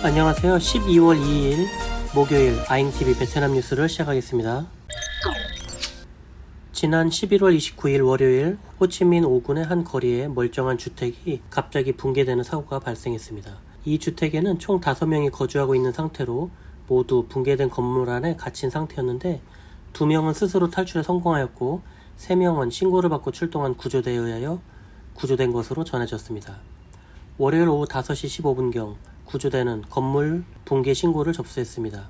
안녕하세요. 12월 2일 목요일 아잉TV 베트남 뉴스를 시작하겠습니다. 지난 11월 29일 월요일 호치민 5군의 한 거리에 멀쩡한 주택이 갑자기 붕괴되는 사고가 발생했습니다. 이 주택에는 총 5명이 거주하고 있는 상태로 모두 붕괴된 건물 안에 갇힌 상태였는데 2명은 스스로 탈출에 성공하였고 3명은 신고를 받고 출동한 구조대에 의하여 구조된 것으로 전해졌습니다. 월요일 오후 5시 15분경 구조대는 건물 붕괴 신고를 접수했습니다.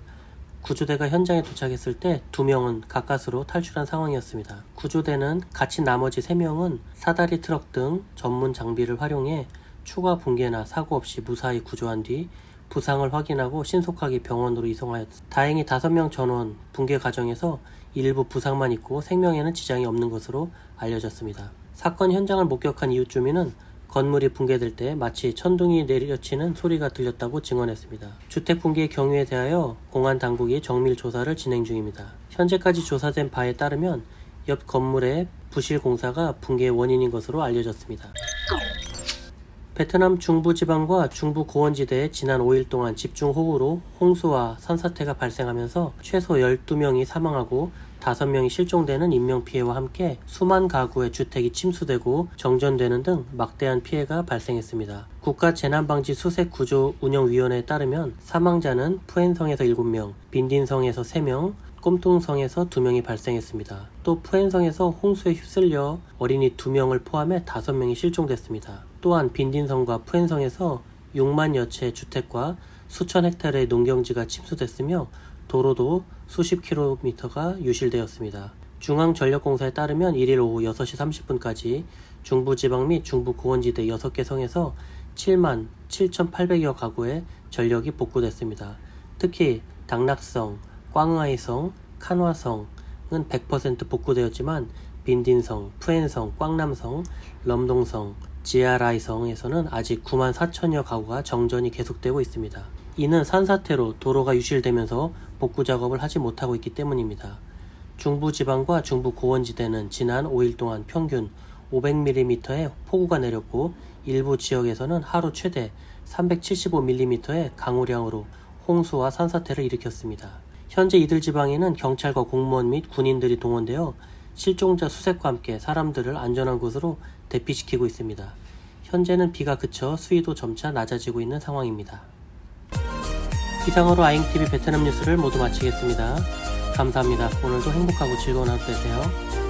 구조대가 현장에 도착했을 때 두 명은 가까스로 탈출한 상황이었습니다. 구조대는 갇힌 나머지 세 명은 사다리 트럭 등 전문 장비를 활용해 추가 붕괴나 사고 없이 무사히 구조한 뒤 부상을 확인하고 신속하게 병원으로 이송하였다. 다행히 다섯 명 전원 붕괴 과정에서 일부 부상만 있고 생명에는 지장이 없는 것으로 알려졌습니다. 사건 현장을 목격한 이웃 주민은 건물이 붕괴될 때 마치 천둥이 내려치는 소리가 들렸다고 증언했습니다. 주택 붕괴의 경위에 대하여 공안 당국이 정밀 조사를 진행 중입니다. 현재까지 조사된 바에 따르면 옆 건물의 부실 공사가 붕괴의 원인인 것으로 알려졌습니다. 베트남 중부지방과 중부 고원지대에 지난 5일 동안 집중호우로 홍수와 산사태가 발생하면서 최소 12명이 사망하고 5명이 실종되는 인명피해와 함께 수만 가구의 주택이 침수되고 정전되는 등 막대한 피해가 발생했습니다. 국가재난방지 수색구조운영위원회에 따르면 사망자는 푸엔성에서 7명, 빈딘성에서 3명, 꼼통성에서 2명이 발생했습니다. 또 푸엔성에서 홍수에 휩쓸려 어린이 2명을 포함해 5명이 실종됐습니다. 또한 빈딘성과 푸엔성에서 6만여 채 주택과 수천 헥타르의 농경지가 침수됐으며 도로도 수십 킬로미터가 유실되었습니다. 중앙전력공사에 따르면 1일 오후 6시 30분까지 중부지방 및 중부고원지대 6개 성에서 7만 7,800여 가구의 전력이 복구됐습니다. 특히 당락성, 꽝아이성, 칸화성은 100% 복구되었지만 빈딘성, 푸엔성, 꽝남성, 럼동성, 지아라이성에서는 아직 9만 4천여 가구가 정전이 계속되고 있습니다. 이는 산사태로 도로가 유실되면서 복구 작업을 하지 못하고 있기 때문입니다. 중부 지방과 중부 고원지대는 지난 5일 동안 평균 500mm의 폭우가 내렸고 일부 지역에서는 하루 최대 375mm의 강우량으로 홍수와 산사태를 일으켰습니다. 현재 이들 지방에는 경찰과 공무원 및 군인들이 동원되어 실종자 수색과 함께 사람들을 안전한 곳으로 대피시키고 있습니다. 현재는 비가 그쳐 수위도 점차 낮아지고 있는 상황입니다. 이상으로 아잉TV 베트남 뉴스를 모두 마치겠습니다. 감사합니다. 오늘도 행복하고 즐거운 하루 되세요.